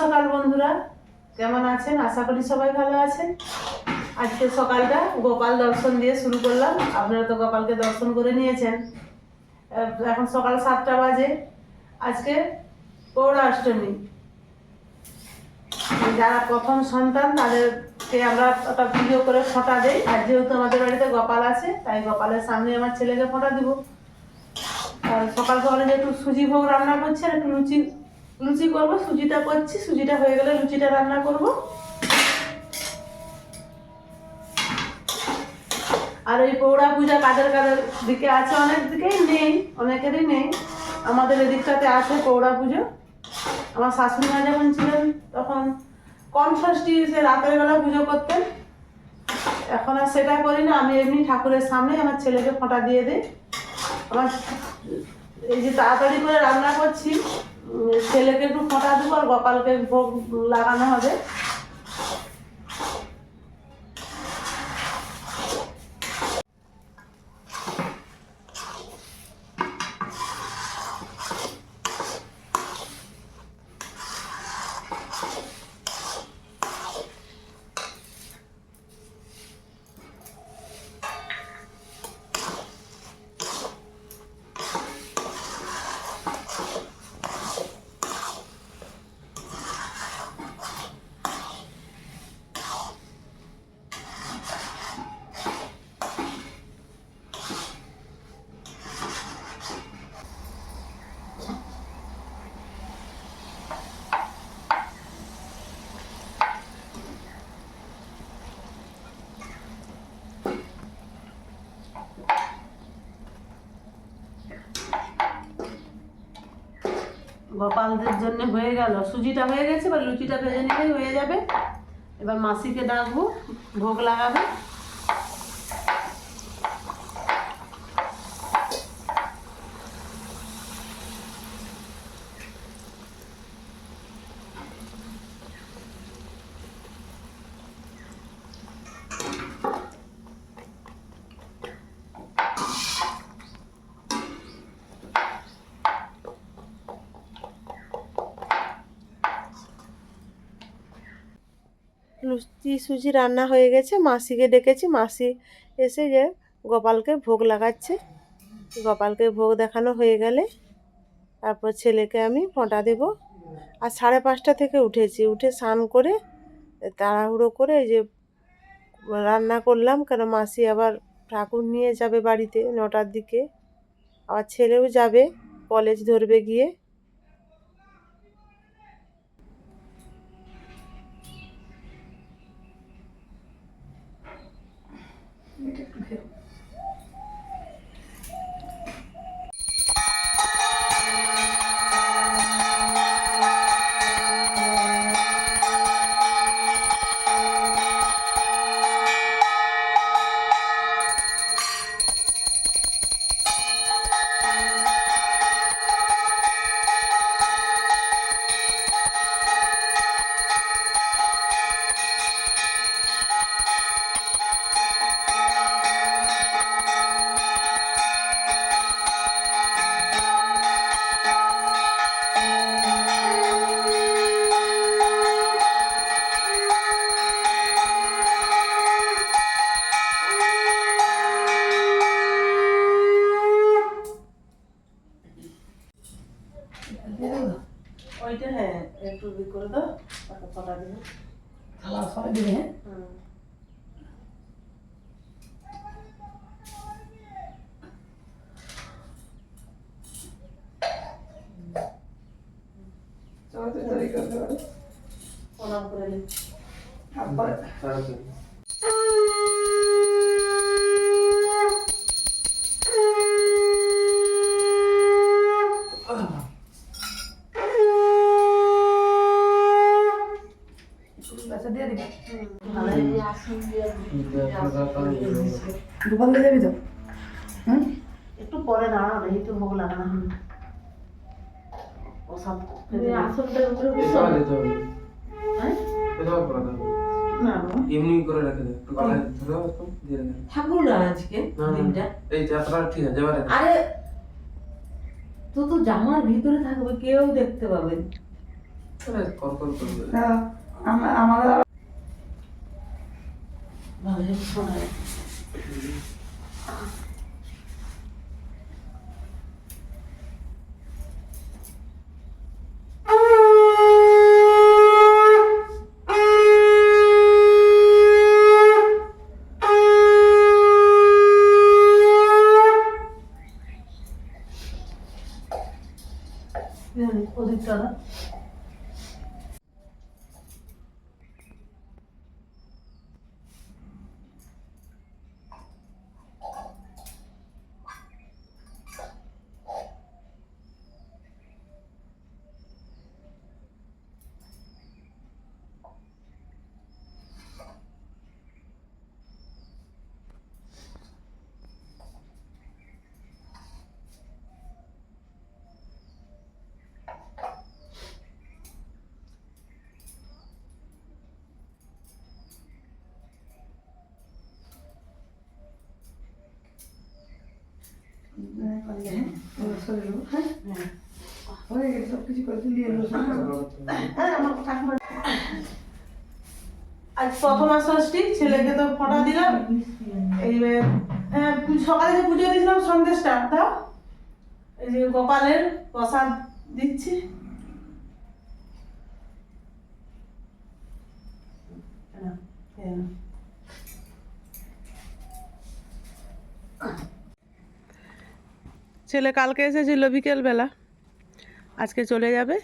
সকাল বন্ধুরা। কেমন আছেন? আশা করি সবাই ভালো আছেন। আজকে সকালটা গোপাল দর্শন দিয়ে শুরু করলাম। আপনারা তো গোপালকে দর্শন করে নিয়েছেন। এখন সকাল সাতটা বাজে। আজকে পৌরাষ্টমী যারা প্রথম সন্তান, তাদেরকে আমরা একটা ভিডিও করে ফোঁটা দেই। আর যেহেতু আমাদের বাড়িতে গোপাল আছে, তাই গোপালের সামনে আমার ছেলেকে ফোঁটা দিব। আর সকাল সকালে যেহেতু সুজি ভোগ রান্না করছি, আর একটু লুচি লুচি করব, সুজিটা করছি, সুজিটা হয়ে গেলে লুচিটা রান্না করব। আর ওই পৌড়া পূজা কাদের কাদের দিকে আছে? অনেক দিকেই নেই, অনেকেরই নেই। আমাদের এদিকটাতে আছে পৌড়া পুজো আমার শাশুড়ি মা যখন ছিলেন তখন কম ষষ্ঠী সে রাতের বেলা পুজো করতেন। এখন আর সেটা করি না, আমি এমনি ঠাকুরের সামনে আমার ছেলেকে ফোঁটা দিয়ে দিই। আমার এই যে তাড়াতাড়ি করে রান্না করছি ছেলেকে একটু ফোঁটা দেবো আর গোপালকে ভোগ লাগানো হবে। গোপালদের জন্য হয়ে গেল। সুজিটা হয়ে গেছে, এবার লুচিটা ভেজে নিলেই হয়ে যাবে। এবার মাসিকে ডাকবো, ভোগ লাগাবে। লুচি সুজি রান্না হয়ে গেছে। মাসিকে ডেকেছি। মাসি এসে যে গোপালকে ভোগ লাগাচ্ছে। গোপালকে ভোগ দেখানো হয়ে গেলে তারপর ছেলেকে আমি ফোঁটা দেব। আর সাড়ে পাঁচটা থেকে উঠেছি। উঠে স্নান করে তাড়াহুড়ো করে যে রান্না করলাম। কেন মাসি আবার ঠাকুর নিয়ে যাবে বাড়িতে নটার দিকে। আবার ছেলেও যাবে। কলেজ ধরবে গিয়ে। তারপর ফোঁটা দেবো থালা দিবে হ্যাঁ প্রণাম করে দিন তারপরে আচ্ছা দিয়ে দিবি দোকান যাবি তো হুম একটু পরে দাঁড়াও না। একটু ভোগ লাগানো হবে প্রসাদ আসনটার উপরে হ্যাঁ? না এমনি করে রেখে দে। একটু গলায় ধরো দিয়ে রেখে ঠাকুর না আজকে না, না। দিনটা। এই যাত্রা ঠিক আছে এবারে আরে তো তো জামার ভিতরে থাকবে কেউ দেখতে পাবে আরে কর কর করবে হ্যাঁ, আম- আমাদের ভালো শোনা যায়। জানি, হ্যাঁ? হ্যাঁ। হয়ে গেছে, সব কিছু করে হ্যাঁ, আমার ঠাকুমা- আজ প্রথম ষষ্ঠী ছেলেকে তো ফটা দিলাম। এই হ্যাঁ, সকালে যে পুজো দিয়েছিলাম সন্দেশটা দাও এই যে গোপালের প্রসাদ দিচ্ছি। নাও। ছেলে কালকে এসেছিল বিকেলবেলা। আজকে চলে যাবে।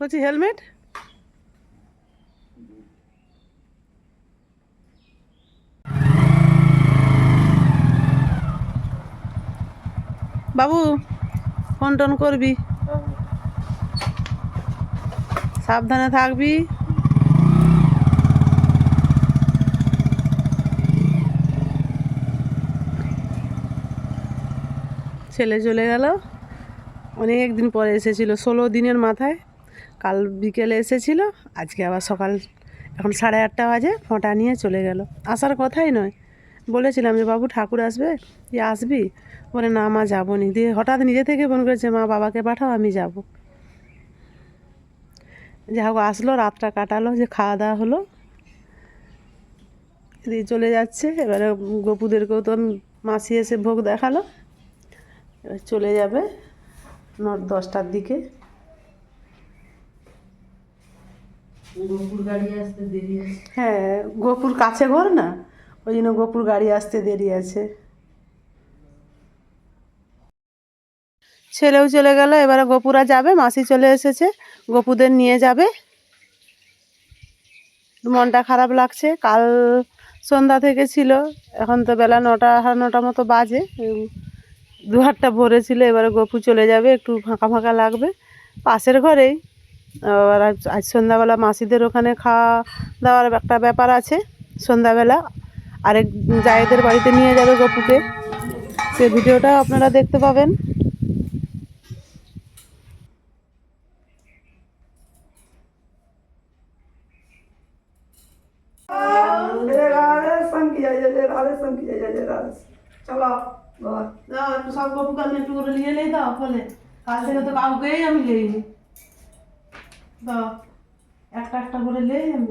বলছি হেলমেট? বাবু, ফোন টোন করবি? সাবধানে থাকবি? ছেলে চলে গেল। অনেক দিন পরে এসেছিল, ষোলো দিনের মাথায়। কাল বিকেলে এসেছিল, আজকে আবার সকাল, এখন সাড়ে আটটা বাজে, ফোঁটা নিয়ে চলে গেল। আসার কথাই নয়। বলেছিলাম যে বাবু ঠাকুর আসবে? যে আসবি? বলে না মা যাব নি দিয়ে হঠাৎ নিজে থেকে ফোন করেছে মা বাবাকে পাঠাও আমি যাব। যা হোক আসলো রাতটা কাটালো যে খাওয়া দাওয়া হলো। দিয়ে চলে যাচ্ছে এবারে গপুদেরকেও তো মাসি এসে ভোগ দেখাল। এবার চলে যাবে ন দশটার দিকে। গোপুর গাড়ি আসতে দেরি হ্যাঁ গোপুর কাছে ঘর না? ওই জন্য গোপুর গাড়ি আসতে দেরি আছে। ছেলেও চলে গেল এবারে গোপুরা যাবে মাসি চলে এসেছে গোপুদের নিয়ে যাবে। মনটা খারাপ লাগছে কাল সন্ধ্যা থেকে ছিল এখন তো বেলা নটা সাড়ে নটা মতো বাজে উম, দু হাতটা ভরে ছিল এবারে গপু চলে যাবে একটু ফাঁকা ফাঁকা লাগবে। পাশের ঘরেই আজ আজ সন্ধ্যাবেলা মাসিদের ওখানে খাওয়া দাওয়ার একটা ব্যাপার আছে সন্ধ্যাবেলা আরেক জায়েদের বাড়িতে নিয়ে যাবে গপুকে। সে ভিডিওটা আপনারা দেখতে পাবেন। চলো সব আমি একটু করে নিয়ে কাউকেই আমি দাও একটা একটা করে নেই আমি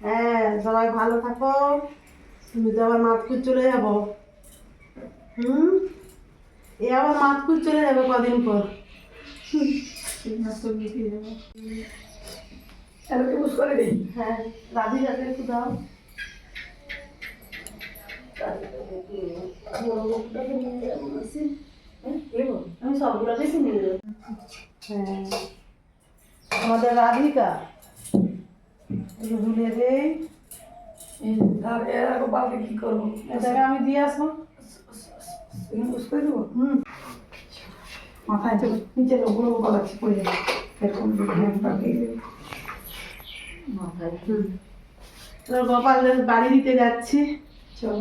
হ্যাঁ সবাই ভালো থাকো। তুমি তো আবার মাতকুর চলে যাব। হুম? এ আবার মাতকুর চলে যাবে কদিন পর। এরকে বুঝ করে দিই হ্যাঁ রাধিকাকে একটু দাও। বড় গোপুটাকে নিয়ে যাব হ্যাঁ এবার আমি সবগুলোকে কিনে দেবো হ্যাঁ আমাদের রাধিকা। ভুলে দেই কি করব? এটাকে আমি দিয়ে আসব। হুম। মাথায় তো নিচে পড়ে যাবে। এরকম মাথায় বাড়ি দিতে যাচ্ছি। চলো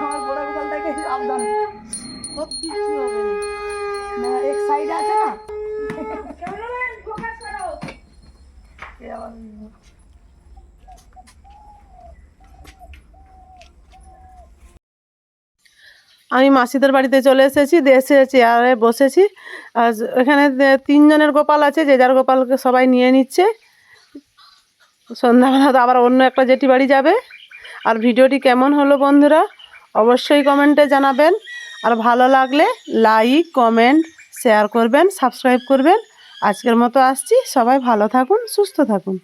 আমার বড় গোপালটাকে সাবধান সব কিছু হবে না না এক সাইড আছে না এ আবার আমি মাসিদের বাড়িতে চলে এসেছি এসে চেয়ারে বসেছি। আর এখানে তিনজনের গোপাল আছে, যে যার গোপালকে সবাই নিয়ে নিচ্ছে। সন্ধ্যাবেলা তো আবার অন্য একটা জেঠি বাড়ি যাবে। আর ভিডিওটি কেমন হলো বন্ধুরা, অবশ্যই কমেন্টে জানাবেন। আর ভালো লাগলে লাইক কমেন্ট শেয়ার করবেন সাবস্ক্রাইব করবেন। আজকের মতো আসছি, সবাই ভালো থাকুন, সুস্থ থাকুন।